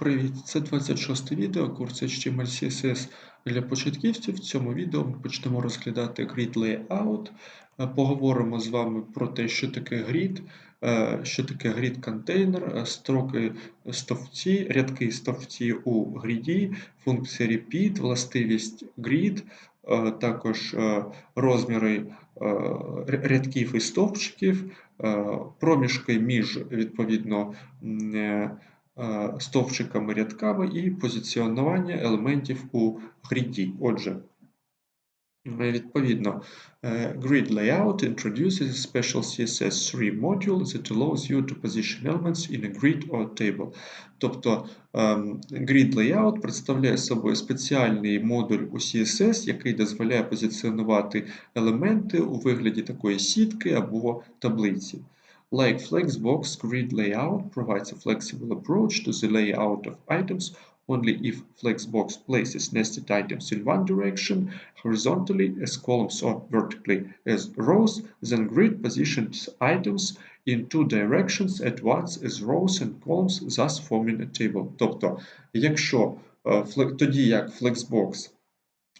Привіт! Це 26 відео курсу HTML CSS для початківців. В цьому відео ми почнемо розглядати grid layout. Е, Поговоримо з вами про те, що таке grid, е, що таке grid контейнер, е, строки стовпці, рядки стовпці у гріді, функція repeat, властивість grid, також розміри рядків і стовпчиків, проміжки між відповідно. Е, стовпчиками, рядками і позиціонування елементів у гріді. Отже, е, відповідно, е, Grid Layout introduces a special CSS3 module that allows you to position elements in a grid or table. Тобто ем, Grid Layout представляє собою спеціальний модуль у CSS, який дозволяє позиціонувати елементи у вигляді такої сітки або таблиці. Like Flexbox, grid layout provides a flexible approach to the layout of items only if Flexbox places nested items in one direction horizontally as columns or vertically as rows, then grid positions items in two directions at once as rows and columns, thus forming a table. Тобто, якщо е, фле- тоді як Flexbox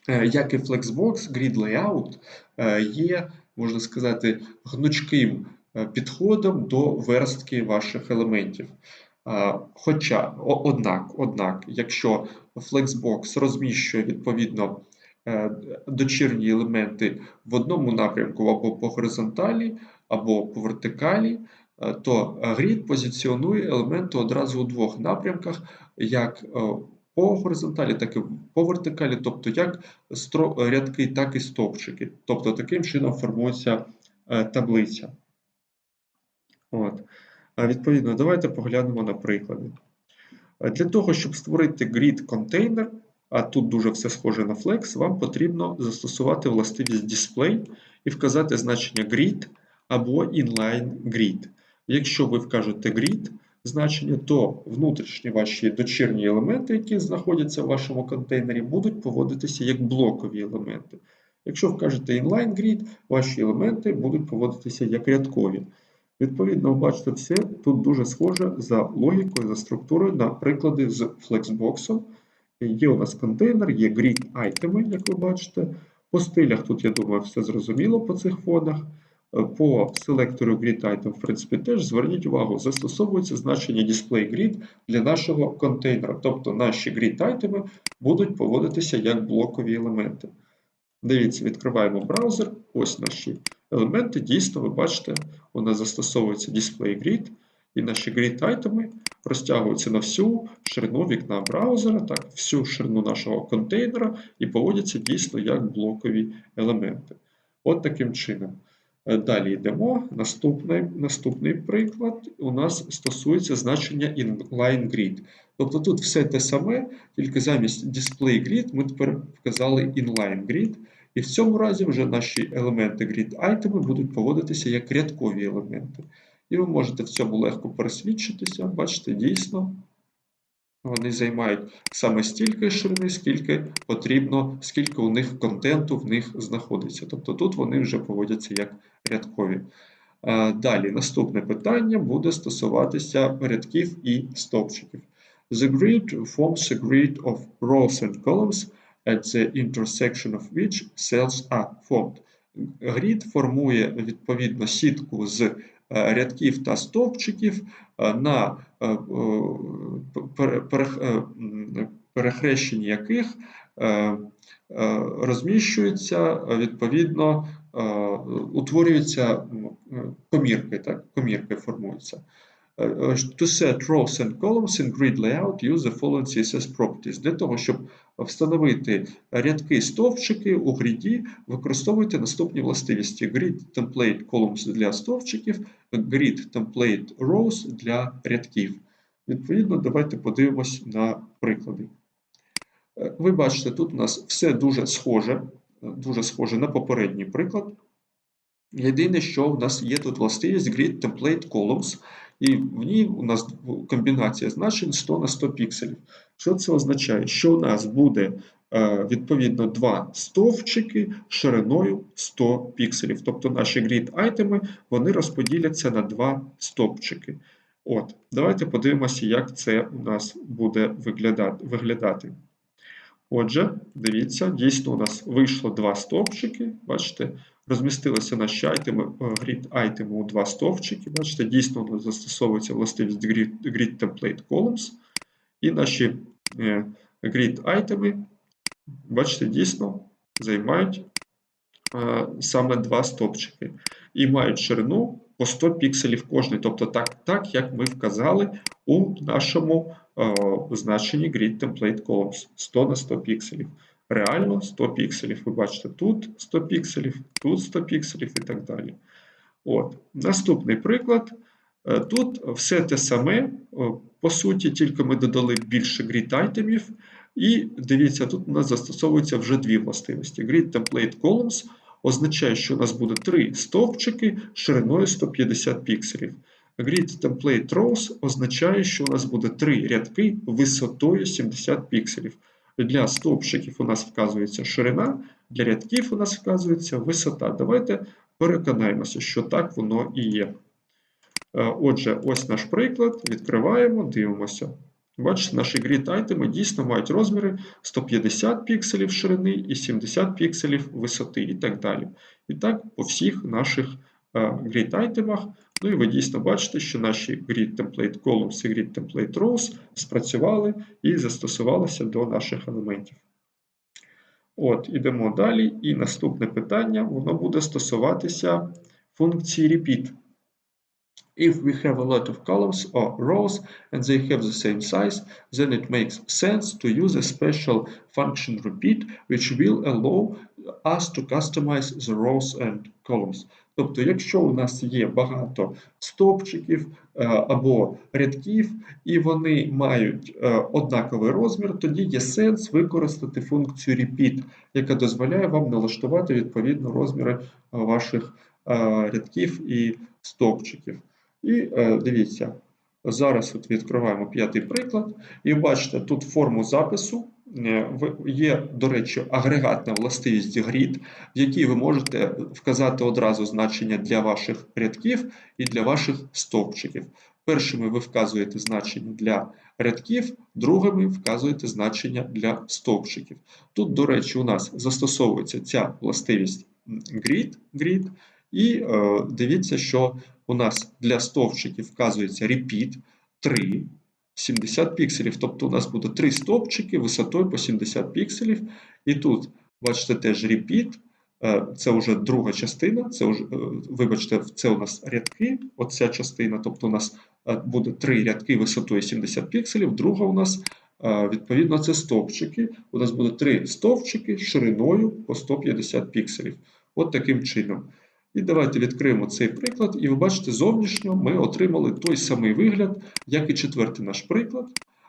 Е, як і Flexbox, Grid Layout е, є, можна сказати, гнучким е, підходом до верстки ваших елементів. Е, Хоча, однак, однак, якщо Flexbox розміщує відповідно е, дочірні елементи в одному напрямку або по горизонталі, або по вертикалі, е, то Grid позиціонує елементи одразу у двох напрямках, як е, по горизонталі, так і по вертикалі, тобто як рядки, так і стовпчики. Тобто таким чином формується е, таблиця. От. Відповідно, давайте поглянемо на приклади. Е, Для того, щоб створити grid контейнер, а тут дуже все схоже на Flex, вам потрібно застосувати властивість display і вказати значення grid або inline grid. Якщо ви вкажете grid значення, то внутрішні ваші дочірні елементи, які знаходяться в вашому контейнері, будуть поводитися як блокові елементи. Якщо вкажете inline grid, ваші елементи будуть поводитися як рядкові. Відповідно, ви бачите, все тут дуже схоже за логікою, за структурою на приклади з Flexbox. Є у нас контейнер, є grid айтеми, як ви бачите. По стилях тут, я думаю, все зрозуміло по цих фонах. По селектору grid item, в принципі, теж зверніть увагу, застосовується значення display grid для нашого контейнера. Тобто наші grid айтеми будуть поводитися як блокові елементи. Дивіться, відкриваємо браузер. Ось наші елементи. Дійсно, ви бачите, у нас застосовується display grid, і наші grid айтеми розтягуються на всю ширину вікна браузера, так, всю ширину нашого контейнера і поводяться дійсно як блокові елементи. От таким чином. Е, Далі йдемо. Наступний, наступний приклад у нас стосується значення inline grid. Тобто тут все те саме, тільки замість display grid ми тепер вказали inline grid. І в цьому разі вже наші елементи grid айтеми будуть поводитися як рядкові елементи. І ви можете в цьому легко пересвідчитися. Бачите, дійсно, вони займають саме стільки ширини, скільки потрібно, скільки у них контенту в них знаходиться. Тобто тут вони вже поводяться як рядкові. Е, Далі, наступне питання буде стосуватися рядків і стовпчиків. The grid forms a grid of rows and columns at the intersection of which cells are formed. Грід формує відповідно сітку з е, рядків та стовпчиків, е, на е, перехрещенні яких розміщуються відповідно, утворюються комірки, так, комірки формуються. Е, е, To set rows and columns in grid layout use the following CSS properties. Для того, щоб встановити рядки стовпчики у гріді, використовуйте наступні властивості: grid template columns для стовпчиків, grid template rows для рядків. Відповідно, давайте подивимось на приклади. Е, Ви бачите, тут у нас все дуже схоже, дуже схоже на попередній приклад. Єдине, що в нас є тут властивість grid template columns, і в ній у нас комбінація значень 100 на 100 пікселів. Що це означає? Що у нас буде е, відповідно два стовпчики шириною 100 пікселів. Тобто наші grid айтеми вони розподіляться на два стовпчики. От, давайте подивимося, як це у нас буде виглядати. Отже, дивіться, дійсно у нас вийшло два стовпчики. Бачите, розмістилися наші айтеми, е, grid айтеми у два стовпчики. Бачите, дійсно застосовується властивість grid, grid template columns. І наші е, grid айтеми, бачите, дійсно займають е, саме два стовпчики. І мають ширину по 100 пікселів кожний. Тобто так, так як ми вказали у нашому е, значенні grid template columns 100 на 100 пікселів. Реально 100 пікселів. Ви бачите, тут 100 пікселів, тут 100 пікселів і так далі. От. Наступний приклад. Е, Тут все те саме, е, по суті, тільки ми додали більше grid айтемів. І дивіться, тут у нас застосовуються вже дві властивості. Grid template columns означає, що у нас буде три стовпчики шириною 150 пікселів. Grid template rows означає, що у нас буде три рядки висотою 70 пікселів. Для стовпчиків у нас вказується ширина, для рядків у нас вказується висота. Давайте переконаємося, що так воно і є. Е, Отже, ось наш приклад. Відкриваємо, дивимося. Бачите, наші grid айтеми дійсно мають розміри 150 пікселів ширини і 70 пікселів висоти і так далі. І так по всіх наших е, grid айтемах. Ну і ви дійсно бачите, що наші grid template columns і grid template rows спрацювали і застосувалися до наших елементів. От, ідемо далі. І наступне питання воно буде стосуватися функції repeat. If we have a lot of columns or rows and they have the same size, then it makes sense to use a special function repeat, which will allow us to customize the rows and columns. Тобто, якщо у нас є багато стовпчиків е, або рядків, і вони мають е, однаковий розмір, тоді є сенс використати функцію repeat, яка дозволяє вам налаштувати відповідно розміри е, ваших рядків і стовпчиків. І дивіться, зараз от відкриваємо п'ятий приклад, і бачите, тут форму запису є, до речі, агрегатна властивість grid, в якій ви можете вказати одразу значення для ваших рядків і для ваших стовпчиків. Першими ви вказуєте значення для рядків, другими вказуєте значення для стовпчиків. Тут, до речі, у нас застосовується ця властивість grid, grid і е, дивіться, що у нас для стовпчиків вказується repeat 3, 70 пікселів. Тобто у нас буде 3 стовпчики висотою по 70 пікселів. І тут, бачите, теж repeat. е, Це вже друга частина, це вже, е, вибачте, це у нас рядки, оця частина, тобто у нас е, буде три рядки висотою 70 пікселів, друга у нас, відповідно, це стовпчики. У нас буде три стовпчики шириною по 150 пікселів. От таким чином. І давайте відкриємо цей приклад, і ви бачите, зовнішньо ми отримали той самий вигляд, як і четвертий наш приклад.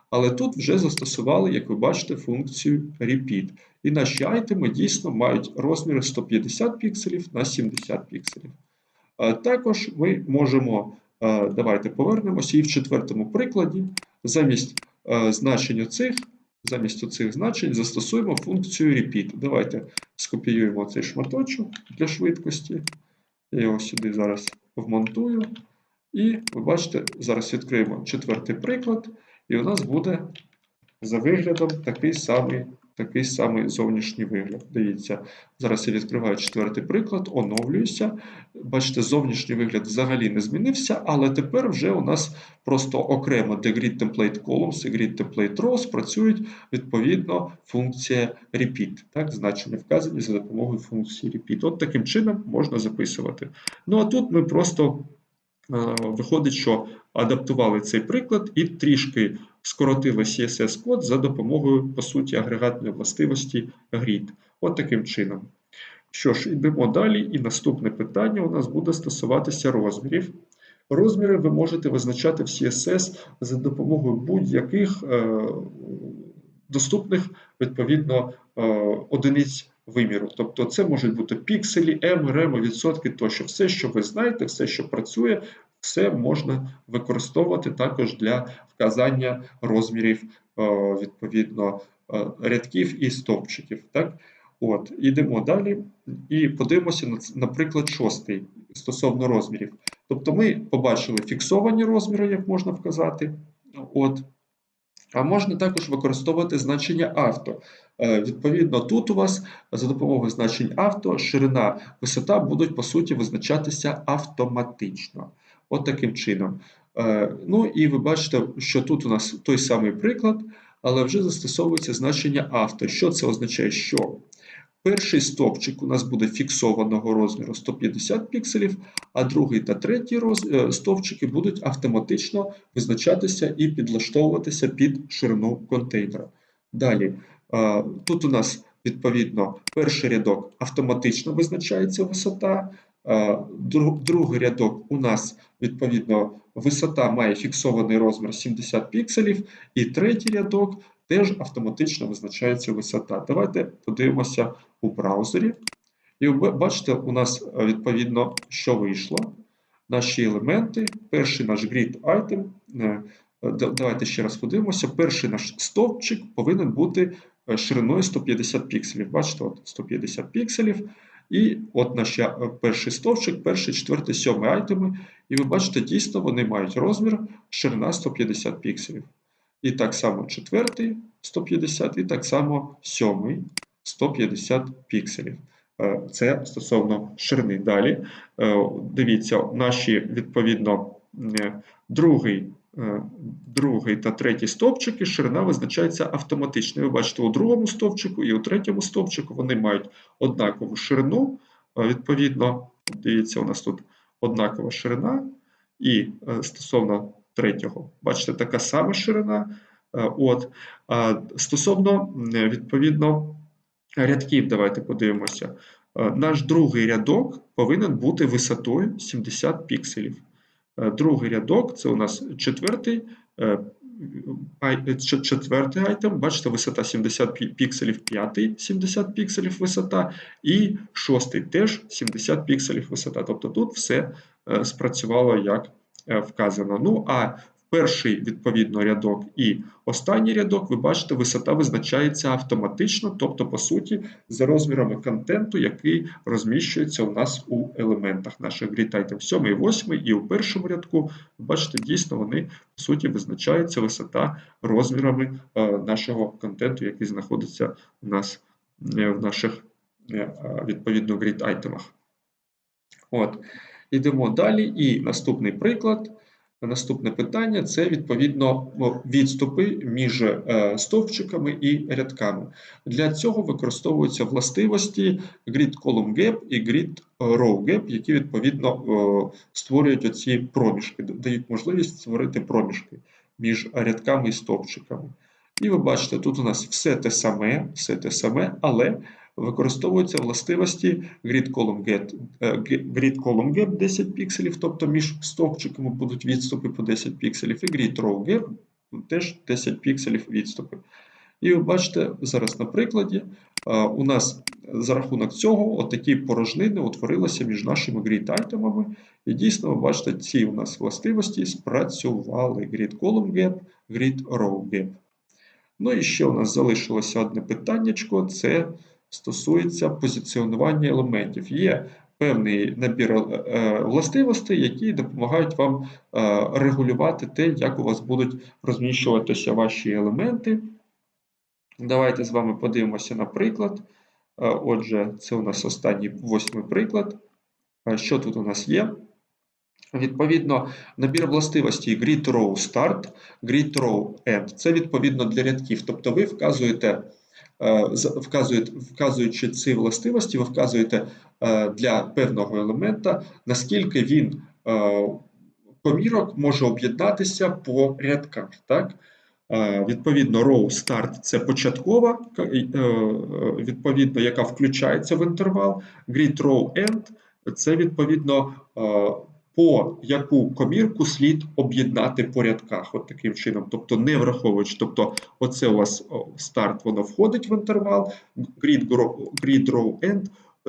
Але тут вже застосували, як ви бачите, функцію repeat. І наші айтеми дійсно мають розміри 150 пікселів на 70 пікселів. Також ми можемо, давайте повернемося, і в четвертому прикладі замість значень оцих, замість оцих значень застосуємо функцію repeat. Давайте скопіюємо цей шматочок для швидкості. Я його сюди зараз вмонтую. І ви бачите, зараз відкриємо четвертий приклад, і у нас буде за виглядом такий самий, такий самий зовнішній вигляд. Дивіться, зараз я відкриваю четвертий приклад, оновлююся. Бачите, зовнішній вигляд взагалі не змінився, але тепер вже у нас просто окремо, де grid template columns і grid template rows працюють відповідно функція repeat. Так, значення вказані за допомогою функції repeat. От таким чином можна записувати. Ну а тут ми просто е, виходить, що адаптували цей приклад і трішки скоротили CSS-код за допомогою, по суті, агрегатної властивості grid. От таким чином. Що ж, йдемо далі, і наступне питання у нас буде стосуватися розмірів. Розміри ви можете визначати в CSS за допомогою будь-яких е, доступних, відповідно, е, одиниць виміру. Тобто це можуть бути пікселі, м, рем, відсотки тощо. Все, що ви знаєте, все, що працює, все можна використовувати також для вказання розмірів, е, відповідно, е, рядків і стовпчиків. Так? От, ідемо далі і подивимося, на наприклад, шостий стосовно розмірів. Тобто ми побачили фіксовані розміри, як можна вказати. От. А можна також використовувати значення авто. Е, Відповідно, тут у вас за допомогою значень авто ширина, висота будуть по суті визначатися автоматично. От таким чином. Е, Ну і ви бачите, що тут у нас той самий приклад, але вже застосовується значення авто. Що це означає? Що перший стовпчик у нас буде фіксованого розміру 150 пікселів, а другий та третій роз... е, стовпчики будуть автоматично визначатися і підлаштовуватися під ширину контейнера. Далі, е, тут у нас відповідно перший рядок автоматично визначається висота. Е, дру- Другий рядок у нас відповідно висота має фіксований розмір 70 пікселів, і третій рядок теж автоматично визначається висота. Давайте подивимося у браузері. І бачите, у нас е, відповідно, що вийшло. Наші елементи. Перший наш grid item. е, Давайте ще раз подивимося. Перший наш стовпчик повинен бути шириною 150 пікселів. Бачите, от 150 пікселів. І от наш е, перший стовпчик, перший, четвертий, сьомий айтеми. І ви бачите, дійсно вони мають розмір ширина 150 пікселів. І так само четвертий 150, і так само сьомий 150 пікселів. Е, Це стосовно ширини. Далі е, дивіться, наші відповідно другий, другий та третій стовпчики ширина визначається автоматично. Ви бачите, у другому стовпчику і у третьому стовпчику вони мають однакову ширину. Е, Відповідно, дивіться, у нас тут однакова ширина, і е, стосовно третього, бачите, така сама ширина. Е, От. Стосовно відповідно рядків, давайте подивимося. Е, Наш другий рядок повинен бути висотою 70 пікселів. Е, Другий рядок це у нас четвертий, е, ч- четвертий айтем. Бачите, висота 70 пі- пікселів, п'ятий 70 пікселів висота, і шостий теж 70 пікселів висота. Тобто тут все е, спрацювало як е, вказано. Ну а перший відповідно рядок і останній рядок, ви бачите, висота визначається автоматично, тобто, по суті, за розмірами контенту, який розміщується у нас у елементах наших grid item 7 і 8, і у першому рядку, ви бачите, дійсно вони по суті визначаються висота розмірами е, нашого контенту, який знаходиться у нас е, в наших е, відповідно grid айтемах. От. Ідемо далі. І наступний приклад. Наступне питання це відповідно відступи між е, стовпчиками і рядками. Для цього використовуються властивості grid column gap і grid row gap, які відповідно створюють оці проміжки, дають можливість створити проміжки між рядками і стовпчиками. І ви бачите, тут у нас все те саме, все те саме, але використовуються властивості grid column gap, е, grid column gap 10 пікселів, тобто між стовпчиками будуть відступи по 10 пікселів, і grid row gap теж 10 пікселів відступи. І ви бачите зараз на прикладі, е, у нас за рахунок цього отакі порожнини утворилися між нашими grid айтемами. І дійсно, ви бачите, ці у нас властивості спрацювали grid column gap, grid row gap. Ну і ще у нас залишилося одне питаннячко, це стосується позиціонування елементів. Є певний набір е, властивостей, які допомагають вам е, регулювати те, як у вас будуть розміщуватися ваші елементи. Давайте з вами подивимося на приклад. Е, Отже, це у нас останній восьмий приклад. Що тут у нас є? Відповідно, набір властивостей grid row start, grid row end. Це відповідно для рядків. Тобто ви вказуєте, вказуючи ці властивості, ви вказуєте е, для певного елемента, наскільки він е, комірок може об'єднатися по рядках. Так? Е, Відповідно, row start це початкова, е, е, відповідно, яка включається в інтервал. Grid row end це відповідно е, по яку комірку слід об'єднати по рядках, от таким чином, тобто не враховуючи, тобто оце у вас старт, воно входить в інтервал, grid, grid row end,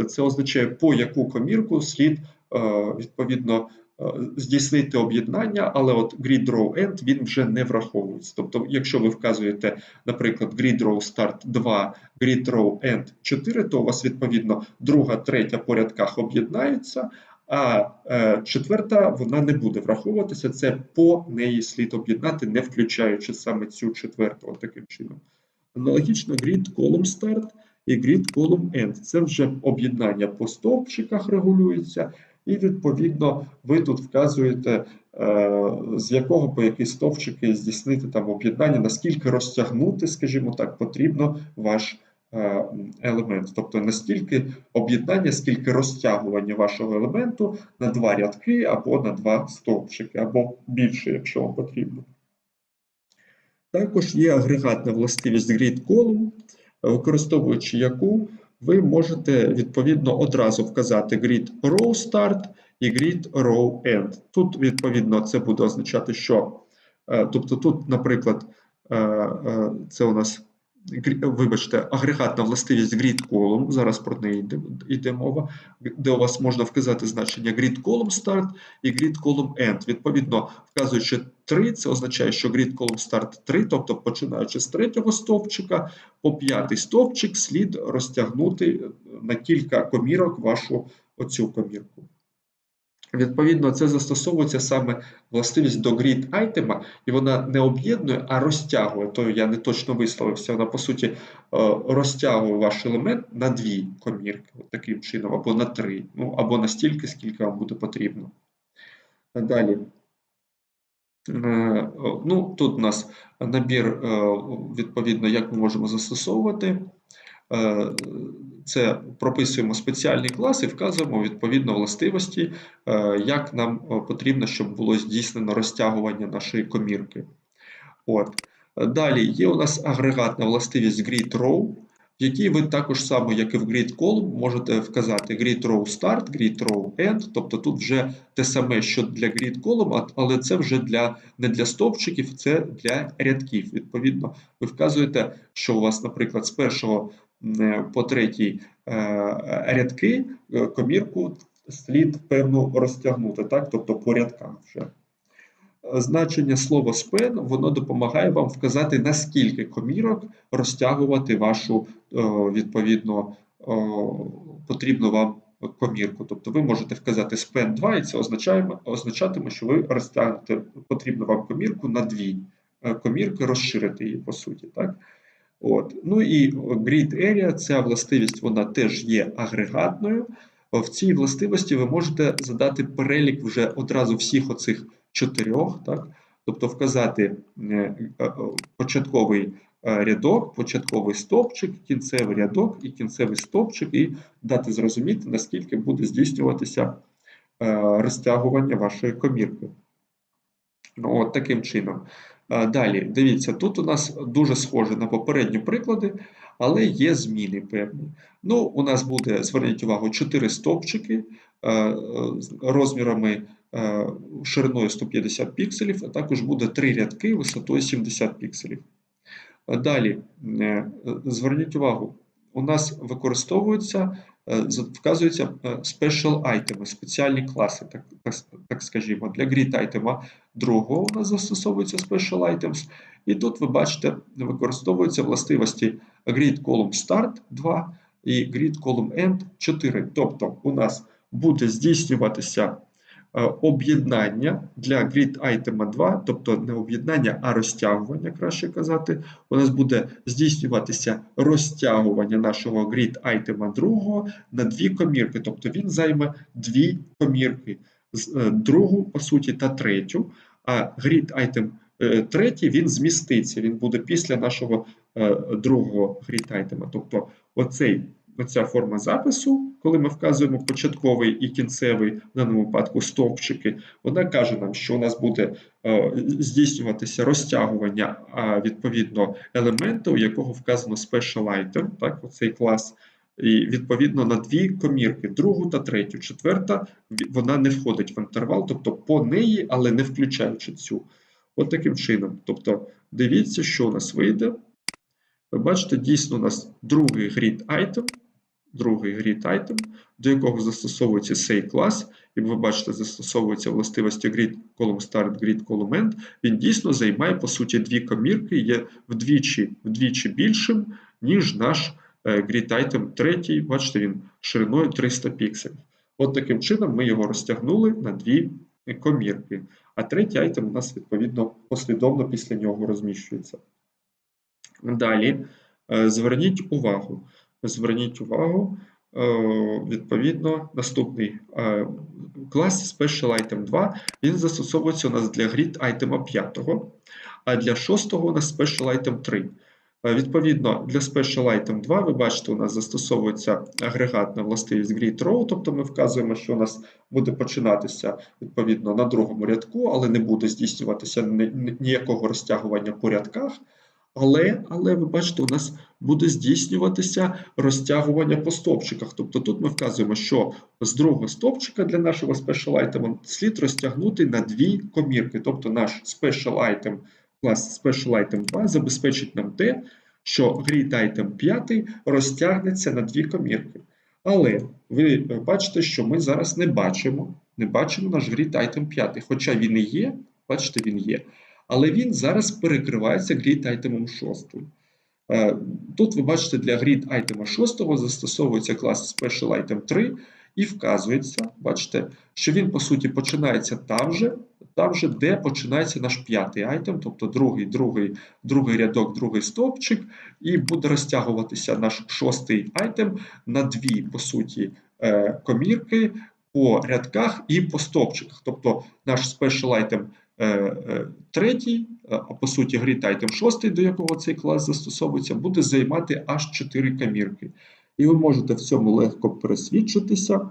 це означає, по яку комірку слід е, відповідно е, здійснити об'єднання, але от grid row end він вже не враховується. Тобто, якщо ви вказуєте, наприклад, grid row start 2, grid row end 4, то у вас відповідно друга, третя по рядках об'єднаються, а е, четверта вона не буде враховуватися. Це по неї слід об'єднати, не включаючи саме цю четверту, таким чином. Аналогічно grid column start і grid column end. Це вже об'єднання по стовпчиках регулюється, і відповідно ви тут вказуєте, е, з якого по які стовпчики здійснити там об'єднання, наскільки розтягнути, скажімо так, потрібно ваш елемент. Тобто настільки об'єднання, скільки розтягування вашого елементу на два рядки або на два стовпчики, або більше, якщо вам потрібно. Також є агрегатна властивість grid column, використовуючи яку ви можете відповідно одразу вказати grid row start і grid row end. Тут, відповідно, це буде означати, що, е, тобто тут, наприклад, е, е, це у нас вибачте, агрегатна властивість grid column, зараз про неї йде, йде мова, де у вас можна вказати значення grid column start і grid column end. Відповідно, вказуючи 3, це означає, що grid column start 3, тобто починаючи з третього стовпчика, по п'ятий стовпчик слід розтягнути на кілька комірок вашу оцю комірку. Відповідно, це застосовується саме властивість до grid айтема, і вона не об'єднує, а розтягує. То я не точно висловився. Вона, по суті, е, розтягує ваш елемент на дві комірки, таким чином, або на три, ну, або на стільки, скільки вам буде потрібно. Далі. Е, Ну, тут у нас набір, е, відповідно, як ми можемо застосовувати. Е, Це прописуємо спеціальні класи, вказуємо відповідно властивості, е, як нам е, потрібно, щоб було здійснено розтягування нашої комірки. От. Далі є у нас агрегатна властивість grid row, в якій ви також само, як і в grid column, можете вказати grid row start, grid end, тобто тут вже те саме, що для grid column, але це вже для, не для стовпчиків, це для рядків. Відповідно, ви вказуєте, що у вас, наприклад, з першого по третій е, рядки е, комірку слід певно розтягнути, так? тобто по рядкам вже. Значення слова span, воно допомагає вам вказати, наскільки комірок розтягувати вашу е, відповідно е, потрібну вам комірку. Тобто ви можете вказати span 2, і це означатиме, що ви розтягнете потрібну вам комірку на дві е, комірки, розширити її по суті. Так? От. Ну і grid area, ця властивість вона теж є агрегатною. В цій властивості ви можете задати перелік вже одразу всіх оцих чотирьох, так? тобто вказати е, е, початковий е, рядок, початковий стовпчик, кінцевий рядок і кінцевий стовпчик, і дати зрозуміти, наскільки буде здійснюватися розтягування вашої комірки. Ну, от таким чином. Далі, дивіться, тут у нас дуже схоже на попередні приклади, але є зміни певні. Ну, у нас буде, зверніть увагу, 4 стовпчики е, е, розмірами е, шириною 150 пікселів, а також буде 3 рядки висотою 70 пікселів. Далі, зверніть увагу, у нас використовуються, е, вказуються е, special items, спеціальні класи, так, так, так скажімо. Для grid айтема другого у нас застосовуються special items. І тут ви бачите, використовуються властивості grid column start 2 і grid column end 4. Тобто у нас буде здійснюватися об'єднання для grid item 2, тобто не об'єднання, а розтягування, краще казати. У нас буде здійснюватися розтягування нашого grid item 2 на дві комірки, тобто він займе дві комірки, е, другу, по суті, та третю. А grid item е, третій він зміститься, він буде після нашого е, другого grid item. Тобто оцей, оця форма запису, коли ми вказуємо початковий і кінцевий, в даному випадку стовпчики, вона каже нам, що у нас буде е, здійснюватися розтягування відповідно елементу, у якого вказано special item, так, оцей клас. І відповідно на дві комірки, другу та третю. Четверта вона не входить в інтервал, тобто по неї, але не включаючи цю. От таким чином. Тобто, дивіться, що у нас вийде. Ви бачите, дійсно у нас другий grid item, другий grid item, до якого застосовується цей клас, і ви бачите, застосовується властивості grid column grid column. Він дійсно займає, по суті, дві комірки, є вдвічі, вдвічі більшим, ніж наш е, grid item третій. Бачите, він шириною 300 пікселів. От таким чином ми його розтягнули на дві комірки. А третій айтем у нас, відповідно, послідовно після нього розміщується. Далі е, зверніть увагу. Зверніть увагу, е, відповідно, наступний е, клас Special Item 2. Він застосовується у нас для grid item 5, а для 6 у нас Special Item 3. Е, Відповідно, для Special Item 2, ви бачите, у нас застосовується агрегатна властивість Grid Row, тобто ми вказуємо, що у нас буде починатися відповідно на другому рядку, але не буде здійснюватися ні- ні- ніякого розтягування по рядках. Але, але ви бачите, у нас буде здійснюватися розтягування по стовпчиках. Тобто тут ми вказуємо, що з другого стовпчика для нашого Special Item слід розтягнути на дві комірки. Тобто наш Special Item клас Special Item 2 забезпечить нам те, що Grid Item 5 розтягнеться на дві комірки. Але ви бачите, що ми зараз не бачимо, не бачимо наш Grid Item 5, хоча він і є, бачите, він є. Але він зараз перекривається Grid Item 6. Е, Тут ви бачите, для Grid Item 6 застосовується клас Special Item 3 і вказується, бачите, що він по суті починається там же, там же, де починається наш п'ятий айтем, тобто другий, другий, другий рядок, другий стовпчик, і буде розтягуватися наш шостий айтем на дві, по суті, е, комірки по рядках і по стовпчиках. Тобто наш special item третій, е, а по суті grid item шостий, до якого цей клас застосовується, буде займати аж 4 комірки. І ви можете в цьому легко пересвідчитися.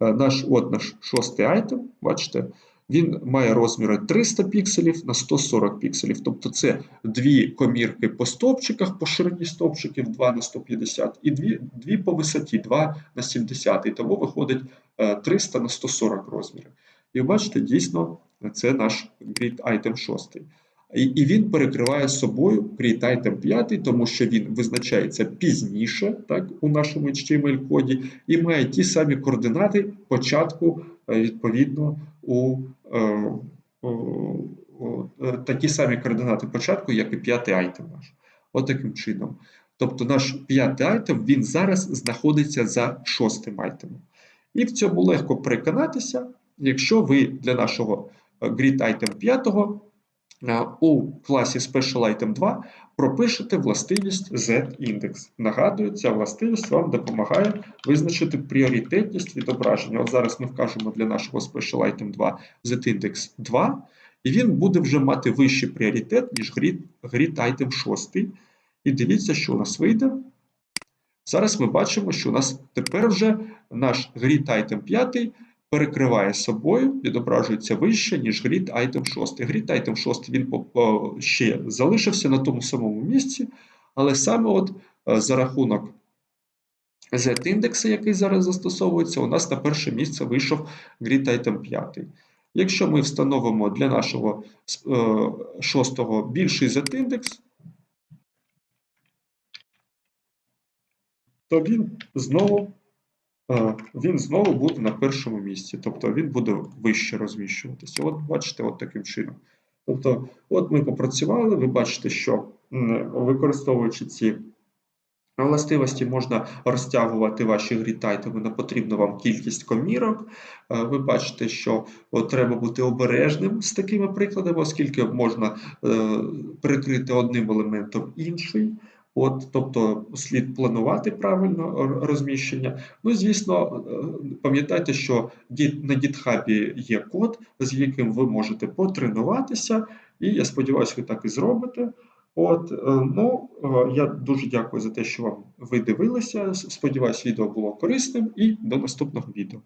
Е, Наш, от наш шостий айтем, бачите, він має розміри 300 пікселів на 140 пікселів. Тобто це дві комірки по стовпчиках, по ширині стовпчиків 2 на 150 і дві, дві по висоті 2 на 70. І тому виходить е, 300 на 140 розмірів. І бачите, дійсно, це наш grid item 6. І, і він перекриває собою grid item 5, тому що він визначається пізніше, так, у нашому HTML-коді, і має ті самі координати початку, е, відповідно, у е, е, такі самі координати початку, як і п'ятий айтем наш. От таким чином. Тобто наш п'ятий айтем він зараз знаходиться за шостим айтемом. І в цьому легко переконатися, якщо ви для нашого grid item 5 е, у класі Special Item 2 пропишете властивість Z-index. Нагадую, ця властивість вам допомагає визначити пріоритетність відображення. От зараз ми вкажемо для нашого Special Item 2 Z-index 2, і він буде вже мати вищий пріоритет, ніж grid, grid Item 6. І дивіться, що у нас вийде. Зараз ми бачимо, що у нас тепер вже наш grid item 5 перекриває собою, відображується вище, ніж grid item 6. Grid item 6 він по- ще залишився на тому самому місці, але саме от е, за рахунок Z-індекса, який зараз застосовується, у нас на перше місце вийшов grid item 5. Якщо ми встановимо для нашого е, шостого більший Z-індекс, то він знову, е, він знову буде на першому місці, тобто він буде вище розміщуватися. От бачите, от таким чином. Тобто, от ми попрацювали, ви бачите, що використовуючи ці властивості, можна розтягувати ваші грітайтеми на потрібну вам кількість комірок. Е, Ви бачите, що треба бути обережним з такими прикладами, оскільки можна е, перекрити одним елементом інший. От, тобто слід планувати правильно розміщення. Ну, звісно, е, пам'ятайте, що на GitHub є код, з яким ви можете потренуватися, і я сподіваюся, ви так і зробите. От, е, ну, е, я дуже дякую за те, що вам ви дивилися. Сподіваюсь, відео було корисним, і до наступного відео.